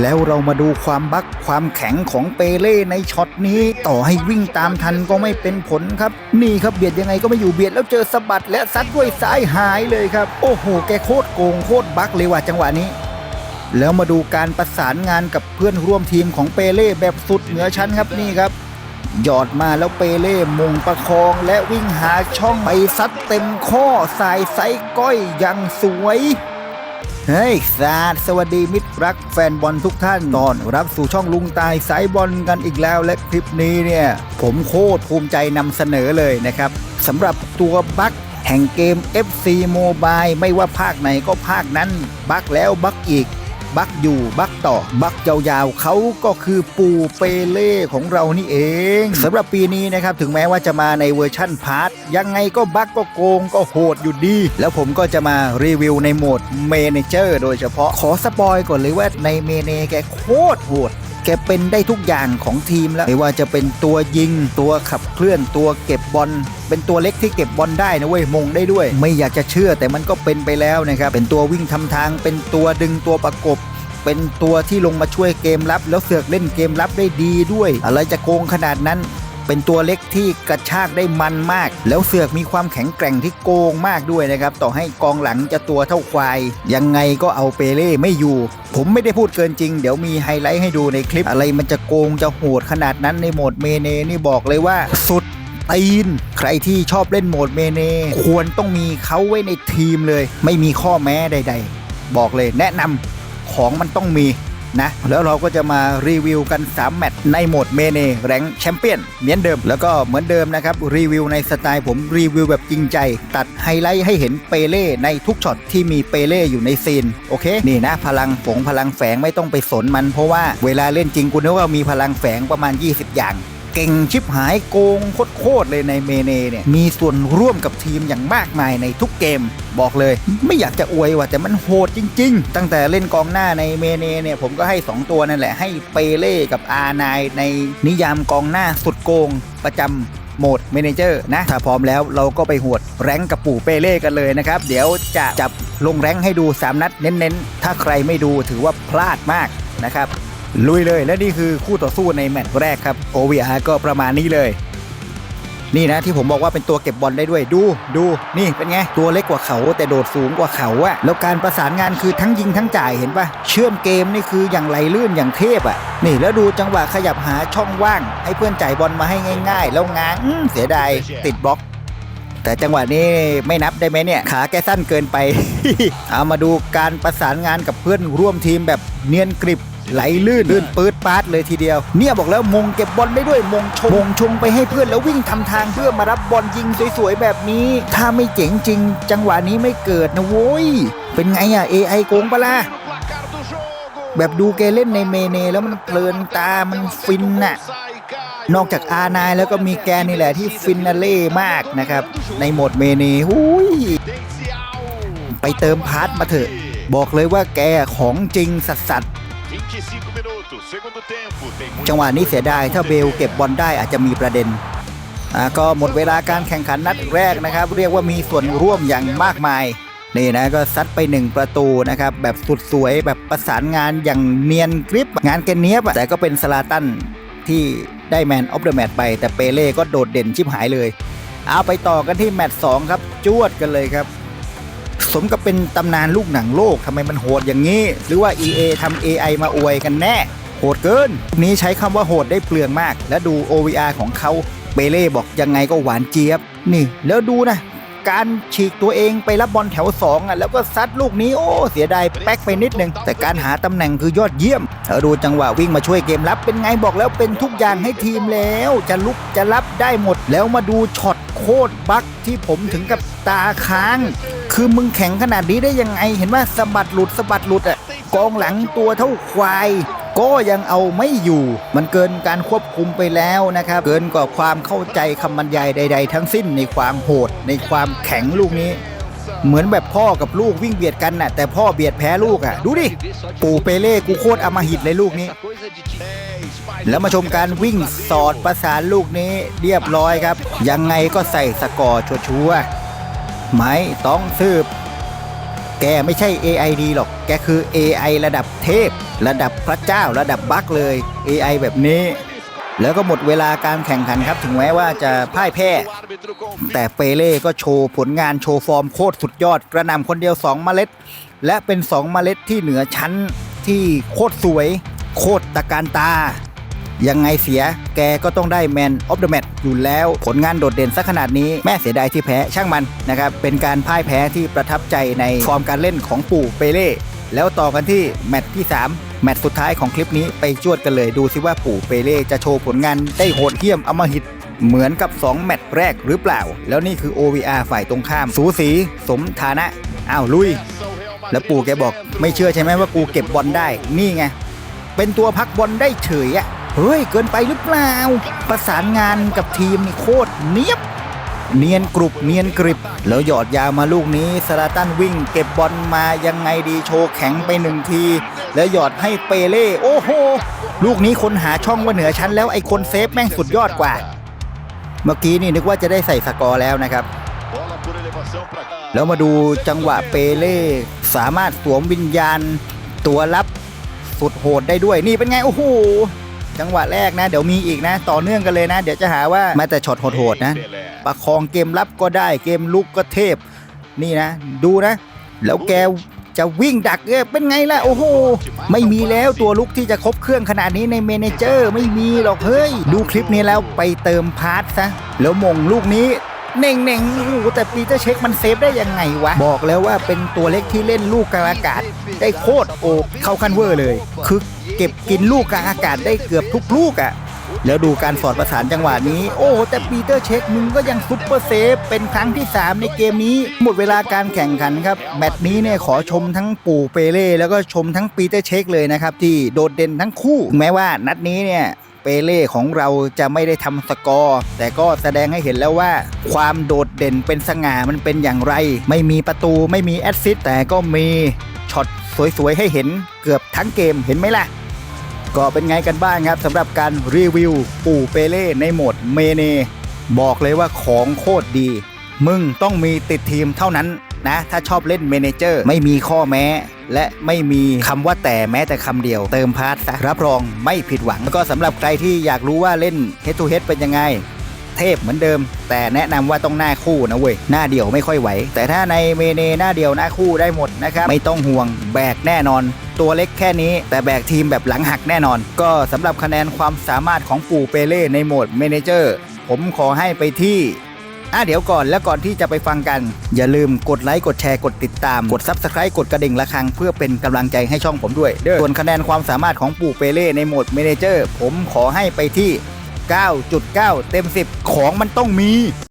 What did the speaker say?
แล้วเรามาดูความบักความแข็งของเปเล่ในช็อตนี้ ต่อให้วิ่งตามทันก็ไม่เป็นผลครับ นี่ครับเบียดยังไงก็ไม่อยู่เบียดแล้วเจอสะบัดและซัดด้วยซ้ายหายเลยครับ โอ้โห แกโคตรโกงโคตรบักเลยว่ะจังหวะนี้ แล้วมาดูการประสานงานกับเพื่อนร่วมทีมของเปเล่แบบสุดเหนือชั้นครับนี่ครับหยอดมาแล้วเปเล่มงประคองและวิ่งหาช่องไปซัดเต็มข้อสายไซก้อยอย่างสวย เฮ้ยสาดสวัสดีมิตรรักแฟนบอลทุกท่านตอนรับสู่ช่องลุงตายสายบอลกันอีกแล้วและคลิปนี้เนี่ย ผมโคตรภูมิใจนำเสนอเลยนะครับสำหรับตัวบั๊กแห่งเกม FC Mobile ไม่ว่าภาคไหนก็ภาคนั้น บั๊กแล้วบั๊กอีก บักอยู่บั ต่อ บักยาวๆเขาก็คือปูเปเล่ของเรานี่เองสำหรับปีนี้นะครับถึงแม้ว่าจะมาในเวอร์ชั่นพาร์ทยังไงก็บักก็โกงก็โหดอยู่ดี แล้วผมก็จะมารีวิวในโหมดเมเนเจอร์โดยเฉพาะขอสปอยก่อนเลยว่าในเมเนแกโคตรโหดแกเป็นได้ทุกอย่างของทีมแล้วไม่ว่าจะเป็นตัวยิง ตัวขับเคลื่อนตัวเก็บบอลเป็นตัวเล็กที่เก็บบอลได้นะเว้ยมงได้ด้วย ไม่อยากจะเชื่อแต่มันก็เป็นไปแล้วนะครับเป็นตัววิ่งทำทาง เป็นตัวดึงตัวประกบ เป็นตัวที่ลงมาช่วยเกมรับ แล้วเสือกเล่นเกมรับได้ดีด้วย อะไรจะโกงขนาดนั้นเป็นตัวเล็กที่กระชากได้มันมาก แล้วเสือกมีความแข็งแกร่งที่โกงมากด้วยนะครับ ต่อให้กองหลังจะตัวเท่าควาย ยังไงก็เอาเปเล่ไม่อยู่ ผมไม่ได้พูดเกินจริง เดี๋ยวมีไฮไลท์ให้ดูในคลิป อะไรมันจะโกงจะโหดขนาดนั้นในโหมดเมเนนี่บอกเลยว่าสุดตีน ใครที่ชอบเล่นโหมดเมเนควรต้องมีเขาไว้ในทีมเลย ไม่มีข้อแม้ใด ๆ บอกเลยแนะนำ ของมันต้องมีนะแล้วเราก็จะมารีวิวกัน 3 แมตช์ในโหมดเมเนแรงแชมเปี้ยนเหมือนเดิม แล้วก็เหมือนเดิมนะครับ รีวิวในสไตล์ผมรีวิวแบบจริงใจ ตัดไฮไลท์ให้เห็นเปเล่ในทุกช็อตที่มีเปเล่อยู่ในซีน โอเค นี่นะ พลังฝงพลังแฝงไม่ต้องไปสนมันเพราะว่าเวลาเล่นจริงกูนึกว่ามีพลังแฝงประมาณ 20 อย่าง เก่งชิบหายโกงโคตรเลยในเมเนเนี่ยมีส่วนร่วมกับทีมอย่างมากมายในทุกเกม บอกเลย ไม่อยากจะอวยว่ะแต่มันโหดจริง ๆ ตั้งแต่เล่นกองหน้าในเมเนเนี่ยผมก็ให้ 2 ตัวนั่นแหละให้เปเล่กับอานายในนิยามกองหน้าสุดโกงประจำโหมดเมเนเจอร์นะ ถ้าพร้อมแล้วเราก็ไปหวดแรงกับปู่เปเล่กันเลยนะครับ เดี๋ยวจะจับลงแรงให้ดู 3 นัดเน้นๆ ถ้าใครไม่ดูถือว่าพลาดมากนะครับ ลุยเลยและนี่คือคู่ต่อสู้ในแมตช์แรกครับ OVR ก็ประมาณนี้เลย นี่นะที่ผมบอกว่าเป็นตัวเก็บบอลได้ด้วยดูดูนี่เป็นไง ตัวเล็กกว่าเขาแต่โดดสูงกว่าเขาอะแล้วการประสานงานคือทั้งยิงทั้งจ่ายเห็นปะเชื่อมเกมนี่คืออย่างไหลลื่นอย่างเทพอะนี่แล้วดูจังหวะขยับหาช่องว่าง ให้เพื่อนจ่ายบอลมาให้ง่าย ๆ แล้วง้างเสียดายติดบล็อกแต่จังหวะนี้ไม่นับได้ไหมเนี่ย ขาแกสั้นเกินไป เอามาดูการประสานงานกับเพื่อนร่วมทีมแบบเนียนกริบ ไหลลื่นลื่นปืดปาดเลยทีเดียว เนี่ยบอกแล้วมงเก็บบอลได้ด้วยมงชงมงชงไปให้เพื่อนแล้ววิ่งทำทางเพื่อมารับบอลยิงสวยๆแบบนี้ ถ้าไม่เจ๋งจริง จังหวะนี้ไม่เกิดนะโว้ย เป็นไงอะ AI โกงปะล่ะแบบดูแกเล่นในเมเนแล้วมันเพลินตามันฟินน่ะนอกจากอานายแล้วก็มีแกนี่แหละที่ฟินาเล่มากนะครับ ในโหมดเมเนหุยไปเติมพาร์ทมาเถอะ บอกเลยว่าแกของจริงสัสสัส จังหวะนี้เสียดายถ้าเบลเก็บบอลได้อาจจะมีประเด็นอ่าก็หมดเวลาการแข่งขันนัดแรกนะครับ เรียกว่ามีส่วนร่วมอย่างมากมายนี่นะก็ซัดไปหนึ่งประตูนะครับ แบบสุดสวยแบบประสานงานอย่างเนียนกริบงานแกเนียบอะแต่ก็เป็นสลาตันที่ได้แมนออฟเดอะแมตช์ไป แต่เปเล่ก็โดดเด่นชิบหายเลย เอาไปต่อกันที่แมตช์สองครับจวดกันเลยครับ สมกับเป็นตำนานลูกหนังโลกทำไมมันโหดอย่างนี้ หรือว่า EA ทำ AI มาอวยกันแน่ โหดเกิน นี้ใช้คำว่าโหดได้เปลืองมาก และดู OVR ของเขาเปเล่บอกยังไงก็หวานเจี๊ยบ นี่ แล้วดูนะ การฉีกตัวเองไปรับบอลแถว2อะแล้วก็ซัดลูกนี้โอ้ เสียดายแป๊กไปนิดนึง แต่การหาตำแหน่งคือยอดเยี่ยมแล้วดูจังหวะวิ่งมาช่วยเกมรับเป็นไงบอกแล้วเป็นทุกอย่างให้ทีมแล้ว จะลุกจะรับได้หมด แล้วมาดูช็อตโคตรบักที่ผมถึงกับตาค้าง คือมึงแข็งขนาดนี้ได้ยังไง เห็นว่าสะบัดหลุดสะบัดหลุดอะกองหลังตัวเท่าควาย ก็ยังเอาไม่อยู่ มันเกินการควบคุมไปแล้วนะครับ เกินกว่าความเข้าใจคำบรรยายใด ๆ ทั้งสิ้นในความโหดในความแข็งลูกนี้ เหมือนแบบพ่อกับลูกวิ่งเบียดกันน่ะแต่พ่อเบียดแพ้ลูกอะ ดูดิ ปู่เปเล่กูโคตรอมหิตเลยลูกนี้ แล้วมาชมการวิ่งสอดประสานลูกนี้เรียบร้อยครับ ยังไงก็ใส่สกอร์ชัวร์ ไม่ต้องสืบ แกไม่ใช่ AI ดีหรอก แกคือ AI ระดับเทพ ระดับพระเจ้าระดับบั๊กเลย AI แบบนี้ แล้วก็หมดเวลาการแข่งขันครับ ถึงแม้ว่าจะพ่ายแพ้ แต่เปเล่ก็โชว์ผลงานโชว์ฟอร์มโคตรสุดยอด กระหนำคนเดียว 2 เมล็ด และเป็น 2 เมล็ดที่เหนือชั้นที่โคตรสวย โคตรตะการตา ยังไงเสียแกก็ต้องได้แมนออฟเดอะแมตอยู่แล้วผลงานโดดเด่นสักขนาดนี้แม่เสียดายที่แพ้ช่างมันนะครับเป็นการพ่ายแพ้ที่ประทับใจในฟอร์มการเล่นของปู่เปเล่แล้วต่อกันที่แมตช์ที่ 3 แมตช์สุดท้ายของคลิปนี้ไปจวดกันเลยดูซิว่าปู่เปเล่จะโชว์ผลงานได้โหดเหี้ยมอมหิตเหมือนกับ 2 แมตช์แรกหรือเปล่า แล้วนี่คือ OVR ฝ่ายตรงข้าม สูสีสมฐานะ อ้าว ลุย แล้วปู่แกบอก ไม่เชื่อใช่ไหมว่ากูเก็บบอลได้ นี่ไง เป็นตัวพักบอลได้เฉยอะ เฮ้ย เกินไปหรือเปล่า ประสานงานกับทีมนี่โคตรเนียบ เนียนกรุบเนียนกริบ แล้วหยอดยาวมาลูกนี้สลาตันวิ่ง เก็บบอลมายังไงดีโชว์แข็งไปหนึ่งที แล้วหยอดให้เปเล่โอ้โห ลูกนี้คนหาช่องว่าเหนือชั้นแล้วไอ้คนเซฟแม่งสุดยอดกว่า เมื่อกี้นี่นึกว่าจะได้ใส่สกอร์แล้วนะครับแล้วมาดูจังหวะเปเล่สามารถสวมวิญญาณตัวรับสุดโหดได้ด้วยนี่เป็นไง โอ้โห จังหวะแรกนะ เดี๋ยวมีอีกนะ ต่อเนื่องกันเลยนะ เดี๋ยวจะหาว่ามาแต่ช็อตโหดๆนะ ประคองเกมรับก็ได้เกมลุกก็เทพ นี่นะ ดูนะ แล้วแกจะวิ่งดักเป็นไงล่ะ โอ้โห ไม่มีแล้วตัวลุกที่จะครบเครื่องขนาดนี้ในเมนเจอร์ ไม่มีหรอกเฮ้ย ดูคลิปนี้แล้วไปเติมพาร์ทซะแล้วมงลูกนี้ เน่งเน่งโอ้โหแต่ปีเตอร์เช็คมันเซฟได้ยังไงวะ บอกแล้วว่าเป็นตัวเล็กที่เล่นลูกกลางอากาศ ได้โคตรโอบเข้าคันเวอร์เลย คือเก็บกินลูกกลางอากาศได้เกือบทุกลูกอะ่ะแล้วดูการสอดประสานจังหวะนี้ โอ้แต่ปีเตอร์เช็คมึงก็ยังซุปเปอร์เซฟ เป็นครั้งที่ 3 ในเกมนี้ หมดเวลาการแข่งขันครับ แมตช์นี้เนี่ยขอชมทั้งปู่เปเล่แล้วก็ชมทั้งปีเตอร์เช็คเลยนะครับ ที่โดดเด่นทั้งคู่ แม้ว่านัดนี้เนี่ย เปเล่ของเราจะไม่ได้ทำสกอร์ แต่ก็แสดงให้เห็นแล้วว่า ความโดดเด่นเป็นสง่ามันเป็นอย่างไร ไม่มีประตูไม่มีแอสซิสต์แต่ก็มีช็อตสวยๆให้เห็นเกือบทั้งเกมเห็นไหมล่ะ ก็เป็นไงกันบ้างครับสำหรับการรีวิวปู่เปเล่ในโหมดเมเน บอกเลยว่าของโคตรดี มึงต้องมีติดทีมเท่านั้น นะ ถ้าชอบเล่นเมนเจอร์ไม่มีข้อแม้ และไม่มีคำว่าแต่แม้แต่คำเดียว เติมพาร์ทซะรับรองไม่ผิดหวัง แล้วก็สำหรับใครที่อยากรู้ว่าเล่น Head to Head เป็นยังไงเทพเหมือนเดิม แต่แนะนำว่าต้องหน้าคู่นะเว้ยหน้าเดี่ยวไม่ค่อยไหว แต่ถ้าในเมเนหน้าเดี่ยวหน้าคู่ได้หมดนะครับ ไม่ต้องห่วงแบกแน่นอน ตัวเล็กแค่นี้ แต่แบกทีมแบบหลังหักแน่นอน ก็สำหรับคะแนนความสามารถของปู่เปเล่ในโหมดเมเนเจอร์ ผมขอให้ไปที่ อะเดี๋ยวก่อนแล้วก่อนที่จะไปฟังกัน อย่าลืมกดไลค์กดแชร์กดติดตาม กด Subscribe กดกระดิ่งระฆังเพื่อเป็นกำลังใจให้ช่องผมด้วยเด้อส่วนคะแนนความสามารถของปู่เปเล่ในโหมดเมเนเจอร์ ผมขอให้ไปที่ 9.9 เต็ม 10 ของมันต้องมี